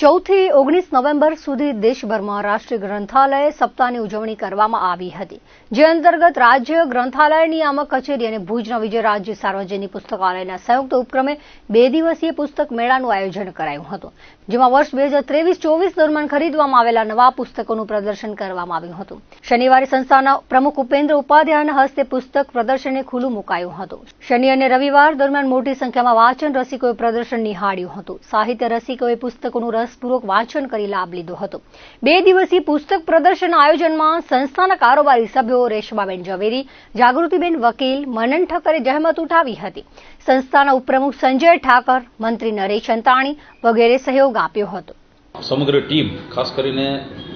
ચૌદથી ઓગણીસ નવેમ્બર સુધી દેશભરમાં રાષ્ટ્રીય ગ્રંથાલય સપ્તાહની ઉજવણી કરવામાં આવી હતી, જે અંતર્ગત રાજ્ય ગ્રંથાલય નિયામક કચેરી અને ભુજના વિજય રાજ્ય સાર્વજનિક પુસ્તકાલયના સંયુક્ત ઉપક્રમે બે દિવસીય પુસ્તક મેળાનું આયોજન કરાયું હતું, જેમાં વર્ષ બે હજાર ત્રેવીસ ચોવીસ દરમિયાન ખરીદવામાં આવેલા નવા પુસ્તકોનું પ્રદર્શન કરવામાં આવ્યું હતું. શનિવારે સંસ્થાના પ્રમુખ ઉપેન્દ્ર ઉપાધ્યાયના હસ્તે પુસ્તક પ્રદર્શનને ખુલ્લું મુકાયું હતું. શનિ અને રવિવાર દરમિયાન મોટી સંખ્યામાં વાંચન રસિકોએ પ્રદર્શન નિહાળ્યું હતું. સાહિત્ય રસિકોએ પુસ્તકોનું રસપૂર્વક વાંચન કરી લાભ લીધો હતો. બે દિવસીય પુસ્તક પ્રદર્શન આયોજનમાં સંસ્થાના કારોબારી સભ્યો રેશમાબેન ઝવેરી, જાગૃતિબેન વકીલ, મનન ઠક્કરે જહેમત ઉઠાવી હતી. સંસ્થાના ઉપપ્રમુખ સંજય ઠાકર, મંત્રી નરેશ અંતાણી વગેરે સહયોગ આપ્યો હતો. સમગ્ર ટીમ, ખાસ કરીને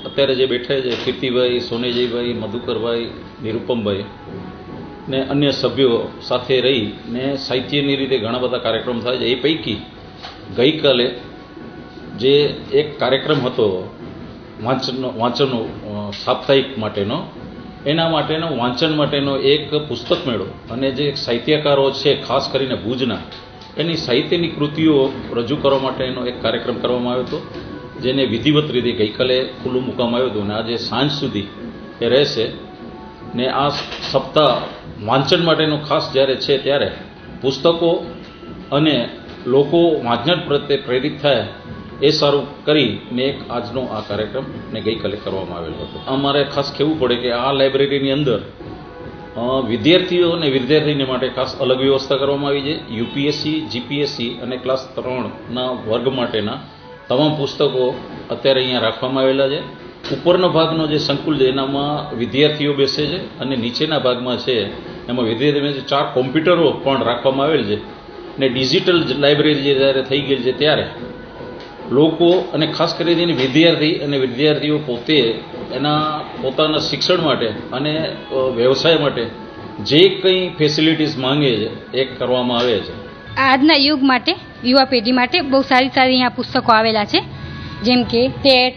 અત્યારે જે બેઠા છે, કીર્તિભાઈ, સોનેજીભાઈ, મધુકરભાઈ, નિરૂપમભાઈ ને અન્ય સભ્યો સાથે રહી ને સાહિત્યની રીતે ઘણા બધા કાર્યક્રમ થાય છે. એ પૈકી ગઈકાલે જે એક કાર્યક્રમ હતો વાંચનનો વાંચનનો સાપ્તાહિક માટેનો, એના માટેનો, વાંચન માટેનો એક પુસ્તક મેળો. અને જે સાહિત્યકારો છે, ખાસ કરીને ભુજના, એની સાહિત્યની કૃતિઓ રજૂ કરવા માટેનો એક કાર્યક્રમ કરવામાં આવ્યો હતો, જેને વિધિવત રીતે ગઈકાલે ખુલ્લું મૂકવામાં આવ્યું હતું. અને આજે સાંજ સુધી એ રહેશે. ને આ સપ્તાહ વાંચન માટેનું ખાસ જ્યારે છે ત્યારે પુસ્તકો અને લોકો વાંચન પ્રત્યે પ્રેરિત થાય એ સારું કરીને એક આજનો આ કાર્યક્રમ ને ગઈકાલે કરવામાં આવેલો હતો. અમારે ખાસ કહેવું પડે કે આ લાઇબ્રેરીની અંદર વિદ્યાર્થીઓ અને વિદ્યાર્થીને માટે ખાસ અલગ વ્યવસ્થા કરવામાં આવી છે. યુપીએસસી, જીપીએસસી અને ક્લાસ ત્રણના વર્ગ માટેના તમામ પુસ્તકો અત્યારે અહીંયા રાખવામાં આવેલા છે. ઉપરનો ભાગનો જે સંકુલ છે, એનામાં વિદ્યાર્થીઓ બેસે છે અને નીચેના ભાગમાં છે, એમાં વિદ્યાર્થીઓ ચાર કોમ્પ્યુટરો પણ રાખવામાં આવેલ છે. ને ડિજિટલ લાઇબ્રેરી જે જ્યારે થઈ ગઈ છે ત્યારે લોકો અને ખાસ કરીને વિદ્યાર્થી અને વિદ્યાર્થીઓ પોતે એના પોતાના શિક્ષણ માટે અને વ્યવસાય માટે જે કંઈ ફેસિલિટીઝ માંગે છે, એ કરવામાં આવે છે. આજના યુગ માટે, યુવા પેઢી માટે બહુ સારી સારી અહીંયા પુસ્તકો આવેલા છે. જેમ કે ટેટ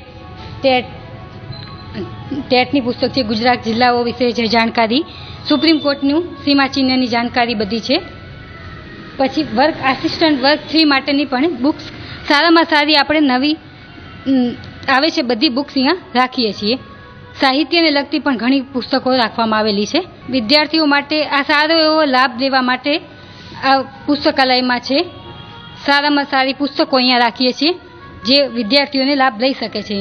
ટેટ, ટેટની પુસ્તક છે, ગુજરાત જિલ્લાઓ વિશે છે જાણકારી. સુપ્રીમ કોર્ટનું સીમાચિહ્નની જાણકારી બધી છે. પછી વર્ક, આસિસ્ટન્ટ વર્ક થ્રી માટેની પણ બુક્સ સારામાં સારી આપણે નવી આવે છે બધી બુક્સ અહીંયા રાખીએ છીએ. સાહિત્યને લગતી પણ ઘણી પુસ્તકો રાખવામાં આવેલી છે. વિદ્યાર્થીઓ માટે આ સારો એવો લાભ દેવા માટે આ પુસ્તકાલયમાં છે. સારામાં સારી પુસ્તકો અહીંયા રાખીએ છીએ, જે વિદ્યાર્થીઓને લાભ લઈ શકે છે.